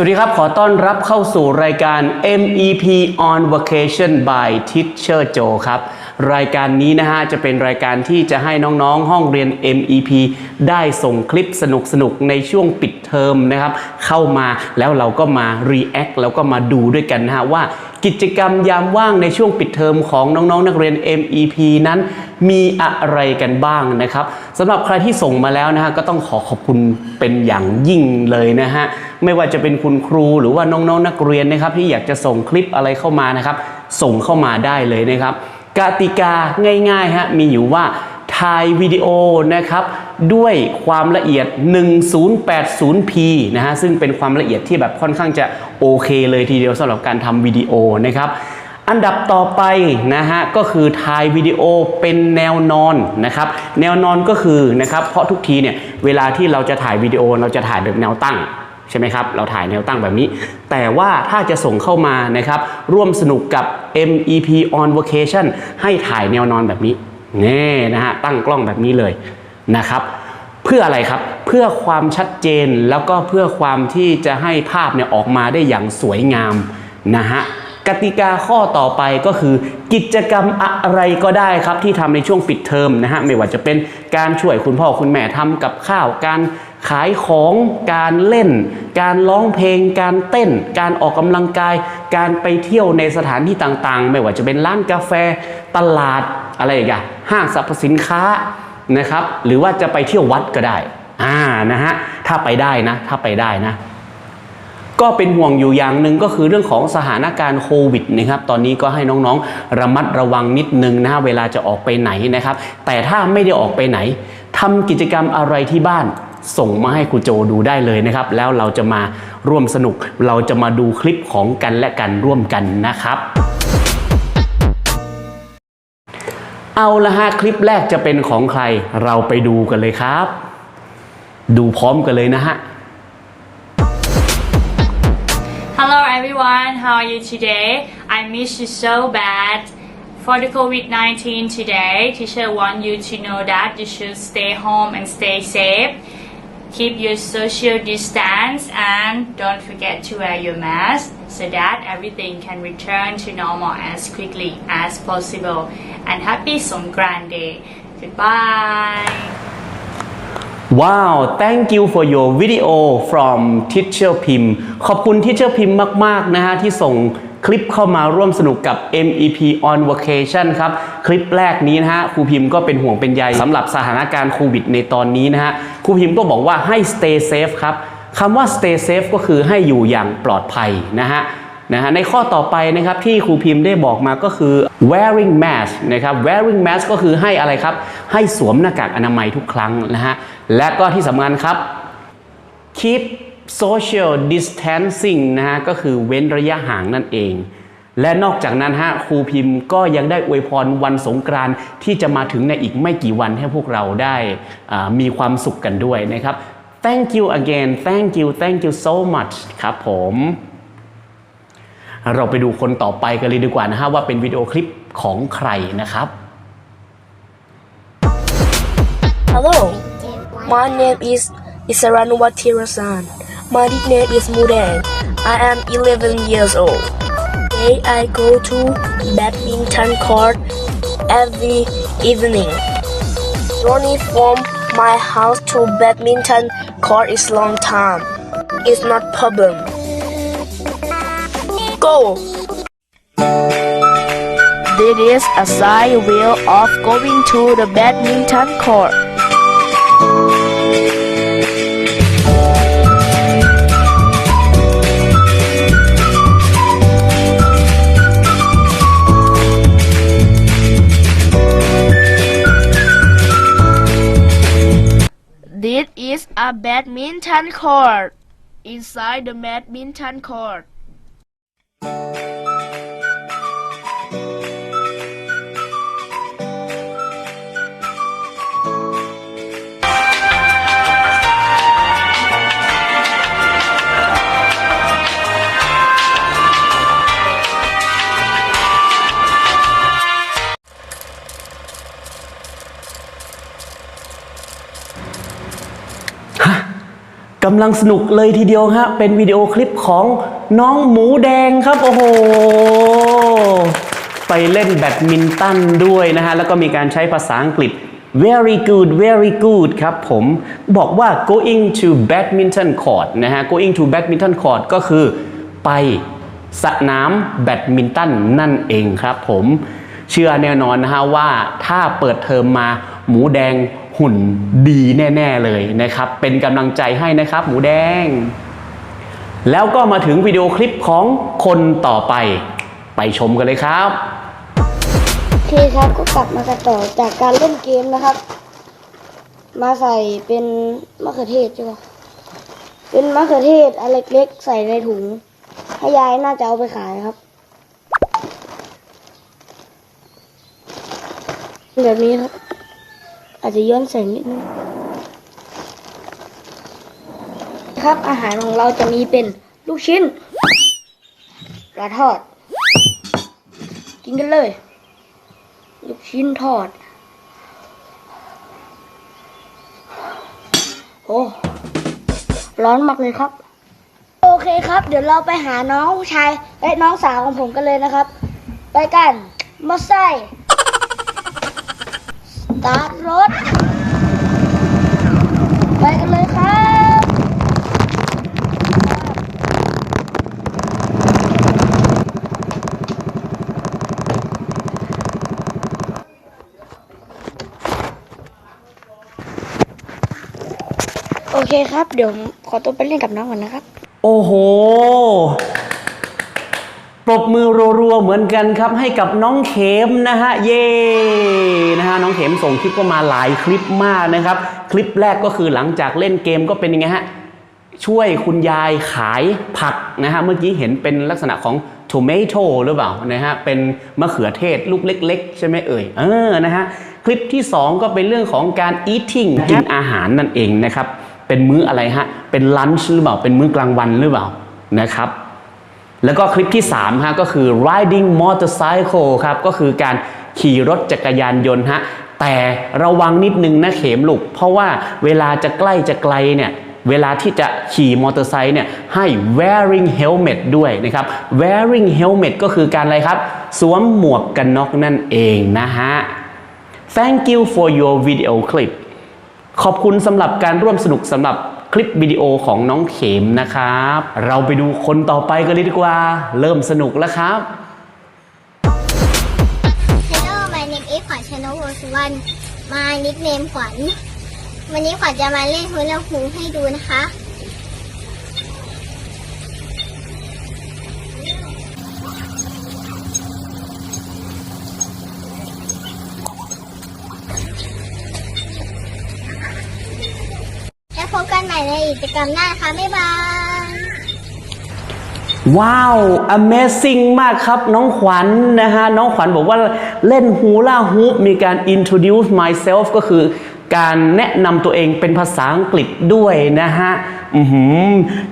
สวัสดีครับ ขอต้อนรับเข้าสู่รายการ MEP on Vacation by Teacher Joe ครับ รายการนี้นะฮะ จะเป็นรายการที่จะให้น้องๆ ห้องเรียน MEP ได้ส่งคลิปสนุกๆ ในช่วงปิดเทอมนะครับ เข้ามาแล้วเราก็มา React แล้วก็มาดูด้วยกันนะฮะว่ากิจกรรมยามว่างในช่วงปิดเทอมของน้องๆนักเรียน MEP นั้น มีอะไรกันบ้างนะครับสำหรับใครที่ส่งมาแล้วนะฮะก็ต้องขอขอบคุณเป็นอย่างยิ่งเลยนะฮะไม่ว่าจะเป็นคุณครูหรือว่าน้องๆนักเรียนนะครับ ที่อยากจะส่งคลิปอะไรเข้ามานะครับ ส่งเข้ามาได้เลยนะครับกติกาง่ายๆฮะมีอยู่ว่าถ่ายวิดีโอนะครับด้วยความละเอียด 1080p นะฮะซึ่งเป็นความละเอียดที่แบบค่อนข้างจะโอเคเลยทีเดียวสำหรับการทำวิดีโอนะครับ อันดับต่อไปนะฮะก็คือถ่ายวิดีโอเป็นแนวนอนนะครับแนวนอนก็คือนะครับเพราะทุกทีเนี่ยเวลาที่เราจะถ่ายวิดีโอเราจะถ่ายแบบแนวตั้งใช่ไหมครับเราถ่ายแนวตั้งแบบนี้ แต่ว่าถ้าจะส่งเข้ามานะครับร่วมสนุกกับ MEP on Vacation ให้ถ่ายแนวนอนแบบนี้นี่นะฮะตั้งกล้องแบบนี้เลยนะครับเพื่ออะไรครับเพื่อความชัดเจนแล้วก็เพื่อความที่จะให้ภาพเนี่ยออกมาได้อย่างสวยงามนะฮะ กติกาข้อต่อไปก็คือ กิจกรรมอะไรก็ได้ครับที่ทำในช่วงปิดเทอมนะฮะไม่ว่าจะเป็นการช่วยคุณพ่อคุณแม่ทำกับข้าวการขายของการเล่น การร้องเพลง การเต้น การออกกำลังกาย การไปเที่ยวในสถานที่ต่างๆ ไม่ว่าจะเป็นร้านกาแฟตลาดอะไรอย่างเงี้ยห้างสรรพสินค้านะครับ หรือว่าจะไปเที่ยววัดก็ได้อ่านะฮะถ้าไปได้นะ ถ้าไปได้นะ ก็เป็นห่วงอยู่อย่างหนึ่งก็คือเรื่องของสถานการณ์โควิดนะครับตอนนี้ก็ให้น้องๆ ระมัดระวังนิดนึงนะเวลาจะออกไปไหนนะครับ แต่ถ้าไม่ได้ออกไปไหนทำกิจกรรมอะไรที่บ้านส่งมาให้ครูโจดูได้เลยนะครับ แล้วเราจะมาร่วมสนุก เราจะมาดูคลิปของกันและกันร่วมกันนะครับเอาละฮะคลิปแรกจะเป็นของใครเราไปดูกันเลยครับ ดูพร้อมกันเลยนะฮะ Hello everyone, how are you today? I miss you so bad. For the COVID-19 today, teacher want you to know that you should stay home and stay safe. Keep your social distance and don't forget to wear your mask so that everything can return to normal as quickly as possible. And happy Songkran Day. Goodbye. Wow thank you for your video from Teacher Pim ขอบคุณ Teacher Pim มาก ๆ นะฮะ ที่ส่งคลิปเข้ามาร่วมสนุกกับ MEP on Vacation ครับ คลิปแรกนี้นะฮะครูพิมพ์ก็เป็นห่วงเป็นใยสำหรับสถานการณ์โควิดในตอนนี้นะฮะครูพิมพ์ก็บอกว่าให้ stay safe ครับคำว่า stay safe ก็คือให้อยู่อย่างปลอดภัยนะฮะ นะฮะในข้อต่อไปนะครับที่ครูพิมพ์ได้บอกมาก็คือ wearing mask นะครับ wearing mask ก็คือให้อะไรครับ ให้สวมหน้ากากอนามัยทุกครั้งนะฮะและก็ที่สำคัญครับ keep social distancing นะฮะก็คือเว้นระยะห่างนั่นเอง และนอกจากนั้นฮะครูพิมพ์ก็ยังได้อวยพรวันสงกรานต์ที่จะมาถึงในอีกไม่กี่วันให้พวกเราได้มีความสุขกันด้วยนะครับ thank you again thank you thank you so much ครับผม เราไปดูคนต่อไปกันเลยดีกว่านะฮะว่าเป็นวิดีโอคลิปของใครนะครับ Hello, my name is Isaranwa Tirasan. My nickname is Mudang. I am 11 years old. Today I go to badminton court every evening. Journey from my house to badminton court is long time. It's not problem. Go! This is a side wheel of going to the badminton court. This is a badminton court. Inside the badminton court. กำลังสนุกเลยทีเดียวฮะ เป็นวิดีโอคลิปของ น้องหมูแดงครับ โอ้โห ไปเล่นแบดมินตันด้วยนะฮะ แล้วก็มีการใช้ภาษาอังกฤษ very good very good ครับผมบอกว่า going to badminton court นะฮะ going to badminton court ก็คือไปสนามแบดมินตันนั่นเองครับผมเชื่อแน่นอนนะฮะว่าถ้าเปิดเทอมมาหมูแดงหุ่นดีแน่ ๆ เลยนะครับ เป็นกำลังใจให้นะครับ หมูแดง แล้วก็มาถึงวิดีโอคลิปของคนต่อไป ไปชมกันเลยครับ โอเคครับก็กลับมากันต่อจากการเล่นเกมนะครับ มาใส่เป็นมะเขือเทศใช่ปะเป็นมะเขือเทศอันเล็กๆ ใส่ในถุงให้ยายน่าจะเอาไปขายครับ แบบนี้ครับ อาจจะย้อนแสงนิดนึง ครับ อาหารของเราจะมีเป็นลูกชิ้นปลาทอด กินกันเลย ลูกชิ้นทอด โอ้ร้อนมากเลยครับ โอเคครับ เดี๋ยวเราไปหาน้องชายและน้องสาวของผมกันเลยนะครับ ไปกันมอไซค์สตาร์ทรถ ไปกันเลยครับ โอเครับ เดี๋ยวขอตัวไปเล่นกับน้องก่อนนะครับ โอ้โห ปรบมือรัวๆเหมือนกันครับ ให้กับน้องเข็มนะฮะ เย่นะฮะ น้องเข็มส่งคลิปก็มาหลายคลิปมากนะครับ คลิปแรกก็คือหลังจากเล่นเกมก็เป็นยังไงฮะ ช่วยคุณยายขายผักนะฮะ เมื่อกี้เห็นเป็นลักษณะของ tomato หรือเปล่านะฮะ เป็นมะเขือเทศลูกเล็ก ๆ ใช่ไหมเอ่ย เออ นะฮะ คลิปที่ 2 ก็เป็นเรื่องของการ eating กินอาหารนั่นเองนะครับ เป็นมื้ออะไรฮะ เป็นลันช์หรือเปล่า เป็นมื้อกลางวันหรือเปล่านะครับ แล้วก็คลิปที่3ฮะก็คือ riding motorcycle ครับ ก็คือการขี่รถจักรยานยนต์ฮะ แต่ระวังนิดนึงนะเข็มลูก เพราะว่าเวลาจะใกล้จะไกลเนี่ยเวลาที่จะขี่มอเตอร์ไซค์เนี่ยให้ wearing helmet ด้วยนะครับ wearing helmet ก็คือการอะไรครับ สวมหมวกกันน็อกนั่นเองนะฮะ thank you for your video clip ขอบคุณสำหรับการร่วมสนุกสำหรับคลิปวิดีโอของน้องเข็มนะครับ เราไปดูคนต่อไปกันเลยดีกว่า เริ่มสนุกแล้วครับ Hello my name is ขวัญชนกวงสุวรรณ My nickname ขวัญ วันนี้ขวัญจะมาเล่นฮุลาฮูปให้ดูนะคะ พบกันใหม่ในกิจกรรมหน้านะคะบ๊ายบาย ว้าว Amazing มากครับน้องขวัญนนะฮะ น้องขวัญบอกว่าเล่นฮูลาฮูปมีการ introduce myself ก็คือการแนะนำตัวเองเป็นภาษาอังกฤษด้วยนะฮะอือหือ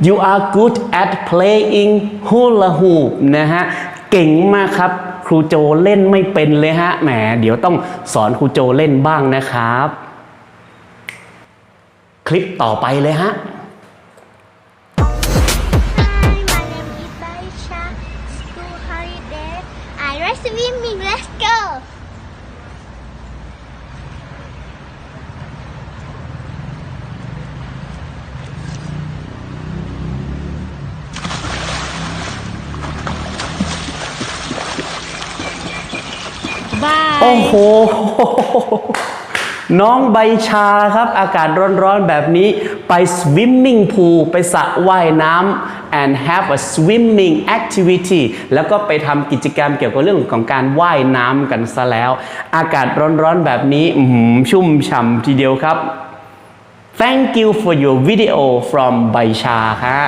you are good at playing hula hoop นะฮะ เก่งมากครับ ครูโจเล่นไม่เป็นเลยฮะ แหม เดี๋ยวต้องสอนครูโจเล่นบ้างนะครับ คลิปต่อไปเลยฮะ Hi, my name is Baisha. School holiday. I like swimming. Let's go. Bye. โอ้โห น้องใบชาครับอากาศร้อนๆแบบนี้ไป swimming pool ไปสระว่ายน้ำ and have a swimming activity แล้วก็ไปทำกิจกรรมเกี่ยวกับเรื่องของการว่ายน้ำกันซะแล้ว อากาศร้อนๆแบบนี้ชุ่มฉ่ำทีเดียวครับ Thank you for your video from ใบชาฮะ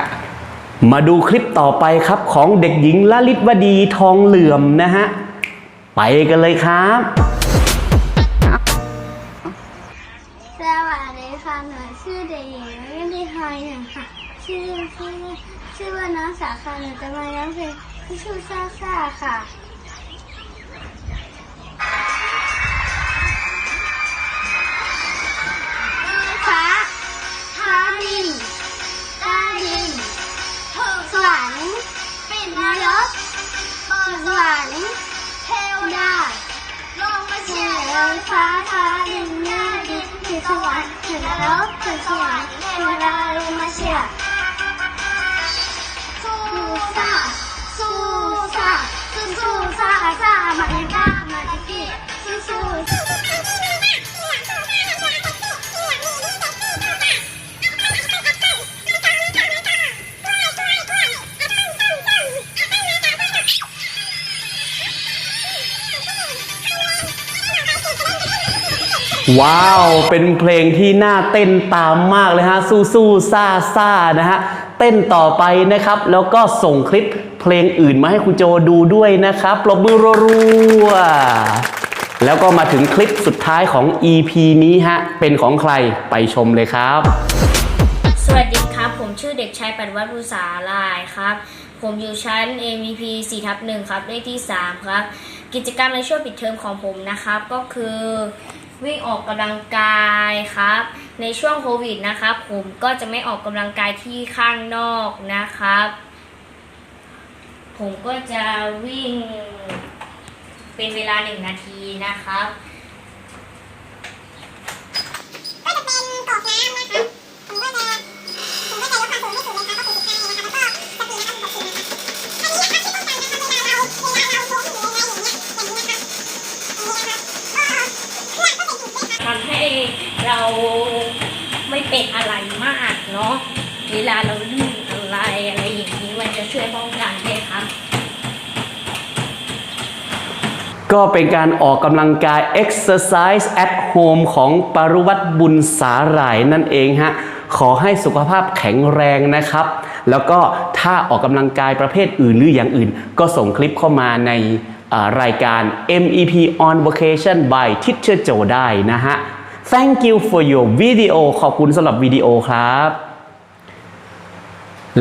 มาดูคลิปต่อไปครับของเด็กหญิงลลิตวดีทองเหลื่อมนะฮะ ไปกันเลยครับ ชื่อชื่อว่าน้องสาค่ะหนูจะมาร้องเพลงที่ชื่อซาซาค่ะฟ้าฟ้าดินฟ้าดินสวรรค์เป็นนรกสวรรค์เทวดาลงมาเชียร์ฟ้าฟ้าดินหน้าดินถึงสวรรค์ถึงนรกถึงสวรรค์เทวดาลงมาเชียร์ ซ่าสู้ซ่าสู้สู้ซ่าซ่ามาในบ้ามาที่พี่สู้สู้ว้าว เป็นเพลงที่น่าเต้นตามมากเลยฮะ สู้สู้ซ่าซานะฮะ เต้นต่อไปนะครับ แล้วก็ส่งคลิปเพลงอื่นมาให้คุณโจดูด้วยนะครับปรบมือรัวๆแล้วก็มาถึงคลิปสุดท้ายของ EP นี้ฮะ เป็นของใครไปชมเลยครับ สวัสดีครับ ผมชื่อเด็กชายปันวัฒน์ภูษาลายครับ ผมอยู่ชั้น MVP 4ทับ1ครับเลขที่ 3 ครับ กิจกรรมในช่วงปิดเทอมของผมนะครับ ก็คือ วิ่งออกกำลังกายครับ ในช่วงโควิดนะครับ ผมก็จะไม่ออกกำลังกายที่ข้างนอกนะครับ ผมก็จะวิ่งเป็นเวลา1นาทีนะครับ ทำให้เราไม่เป็นอะไรมากเนาะเวลาเราลื่นอะไรอะไรอย่างนี้มันจะช่วยป้องกันด้ครับ ก็เป็นการออกกำลังกาย exercise at home ของปารุวัตบุญสาหร่ายนั่นเองฮะ ขอให้สุขภาพแข็งแรงนะครับ แล้วก็ถ้าออกกำลังกายประเภทอื่นหรืออย่างอื่น ก็ส่งคลิปเข้ามาใน รายการ MEP on Vacation by Teacher Joe ได้นะฮะ Thank you for your video ขอบคุณสำหรับวิดีโอครับ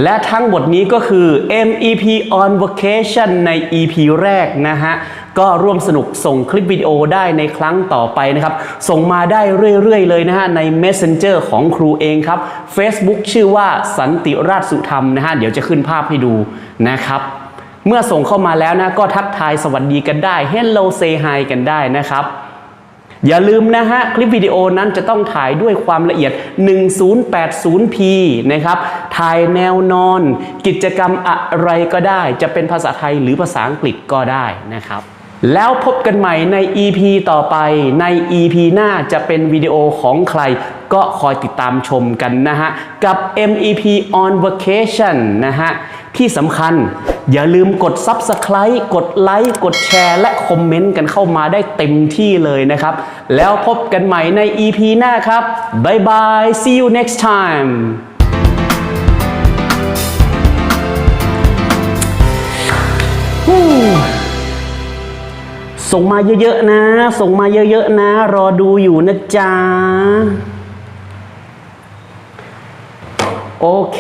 และทั้งหมดนี้ก็คือ MEP on Vacation ใน EP แรกนะฮะ ก็ร่วมสนุกส่งคลิปวิดีโอได้ในครั้งต่อไปนะครับ ส่งมาได้เรื่อย ๆ เลยนะฮะ ใน Messenger ของครูเองครับ Facebook ชื่อว่าสันติราชสุธรรมนะฮะ เดี๋ยวจะขึ้นภาพให้ดูนะครับ เมื่อส่งเข้ามาแล้วนะก็ทักทายสวัสดีกันได้ Hello say hi กันได้นะครับ อย่าลืมนะฮะ คลิปวิดีโอนั้นจะต้องถ่ายด้วยความละเอียด 1080p นะครับ ถ่ายแนวนอน กิจกรรมอะไรก็ได้ จะเป็นภาษาไทยหรือภาษาอังกฤษก็ได้นะครับแล้วพบกันใหม่ใน EP ต่อไปใน EP หน้าจะเป็นวิดีโอของใคร ก็คอยติดตามชมกันนะฮะ กับ MEP on Vacation นะฮะ ที่สำคัญ อย่าลืมกด Subscribe กดไลค์กดแชร์และคอมเมนต์กันเข้ามาได้เต็มที่เลยนะครับ แล้วพบกันใหม่ใน EP หน้าครับ บ๊ายบาย see you next time ส่งมาเยอะๆนะ ส่งมาเยอะๆนะ รอดูอยู่นะจ๊ะ โอเค